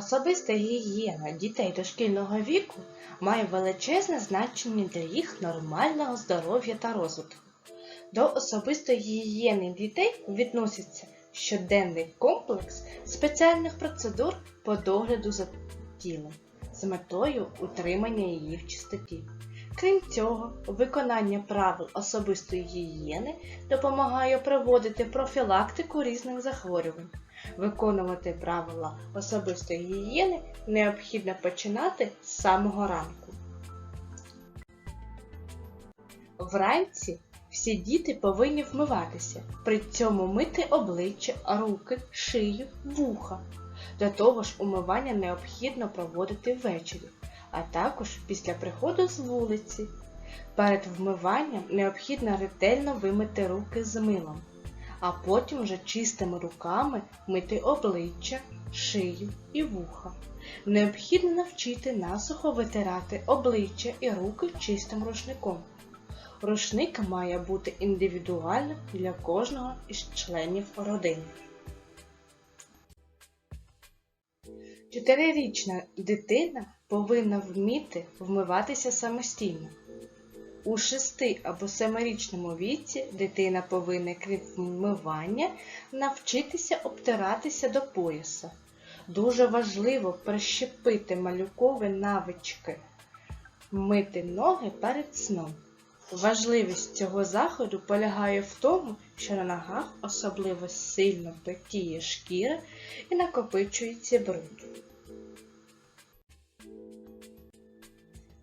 Особиста гігієна дітей дошкільного віку має величезне значення для їх нормального здоров'я та розвитку. До особистої гігієни дітей відноситься щоденний комплекс спеціальних процедур по догляду за тілом з метою утримання її в чистоті. Крім цього, виконання правил особистої гігієни допомагає проводити профілактику різних захворювань. Виконувати правила особистої гігієни необхідно починати з самого ранку. Вранці всі діти повинні вмиватися, при цьому мити обличчя, руки, шию, вуха. До того ж, умивання необхідно проводити ввечері, а також після приходу з вулиці. Перед вмиванням необхідно ретельно вимити руки з милом, а потім вже чистими руками мити обличчя, шию і вуха. Необхідно навчити насухо витирати обличчя і руки чистим рушником. Рушник має бути індивідуальним для кожного із членів родини. Чотирирічна дитина повинна вміти вмиватися самостійно. У 6 або 7-річному віці дитина повинна, крім вмивання, навчитися обтиратися до пояса. Дуже важливо прищепити малюкові навички мити ноги перед сном. Важливість цього заходу полягає в тому, що на ногах особливо сильно потіє шкіра і накопичується бруд.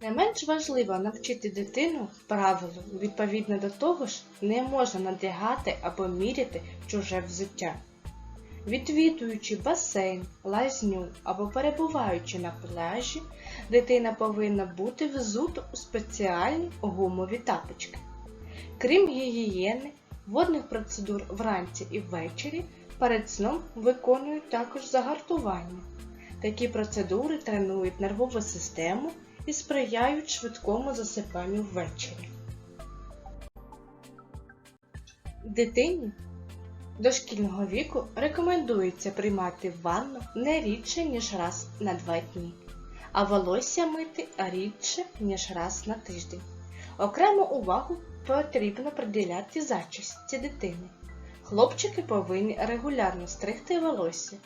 Не менш важливо навчити дитину правилу, відповідно до того ж, не можна надягати або міряти чуже взуття. Відвідуючи басейн, лазню або перебуваючи на пляжі, дитина повинна бути взута у спеціальні гумові тапочки. Крім гігієни, водних процедур вранці і ввечері, перед сном виконують також загартування. Такі процедури тренують нервову систему і сприяють швидкому засипанню ввечері. Дитині дошкільного віку рекомендується приймати ванну не рідше, ніж раз на два дні, а волосся мити рідше, ніж раз на тиждень. Окрему увагу потрібно приділяти зачісті дитини. Хлопчики повинні регулярно стригти волосся,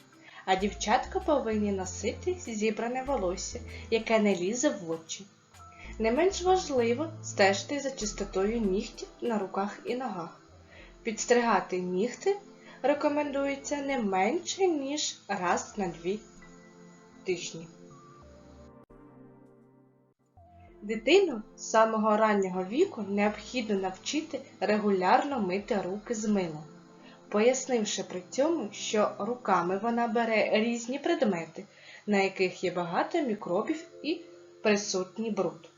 а дівчатка повинні носити зібране волосся, яке не лізе в очі. Не менш важливо стежити за чистотою нігтів на руках і ногах. Підстригати нігти рекомендується не менше, ніж раз на дві тижні. Дитину з самого раннього віку необхідно навчити регулярно мити руки з милом, пояснивши при цьому, що руками вона бере різні предмети, на яких є багато мікробів і присутній бруд.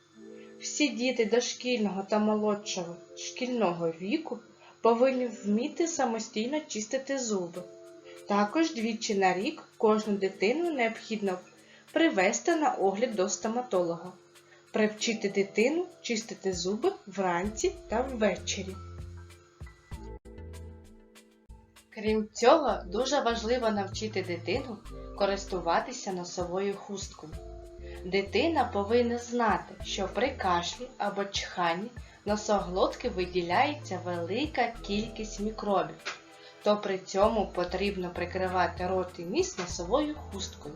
Всі діти дошкільного та молодшого шкільного віку повинні вміти самостійно чистити зуби. Також двічі на рік кожну дитину необхідно привести на огляд до стоматолога, привчити дитину чистити зуби вранці та ввечері. Крім цього, дуже важливо навчити дитину користуватися носовою хусткою. Дитина повинна знати, що при кашлі або чханні носоглотки виділяється велика кількість мікробів, то при цьому потрібно прикривати рот і ніс носовою хусткою.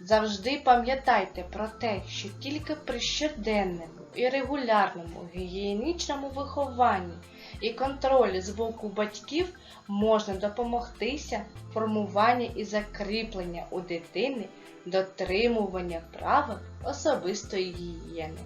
Завжди пам'ятайте про те, що тільки при щоденному і регулярному гігієнічному вихованні і контролі з боку батьків можна допомогтися формуванню і закріплення у дитини дотримування правил особистої гігієни.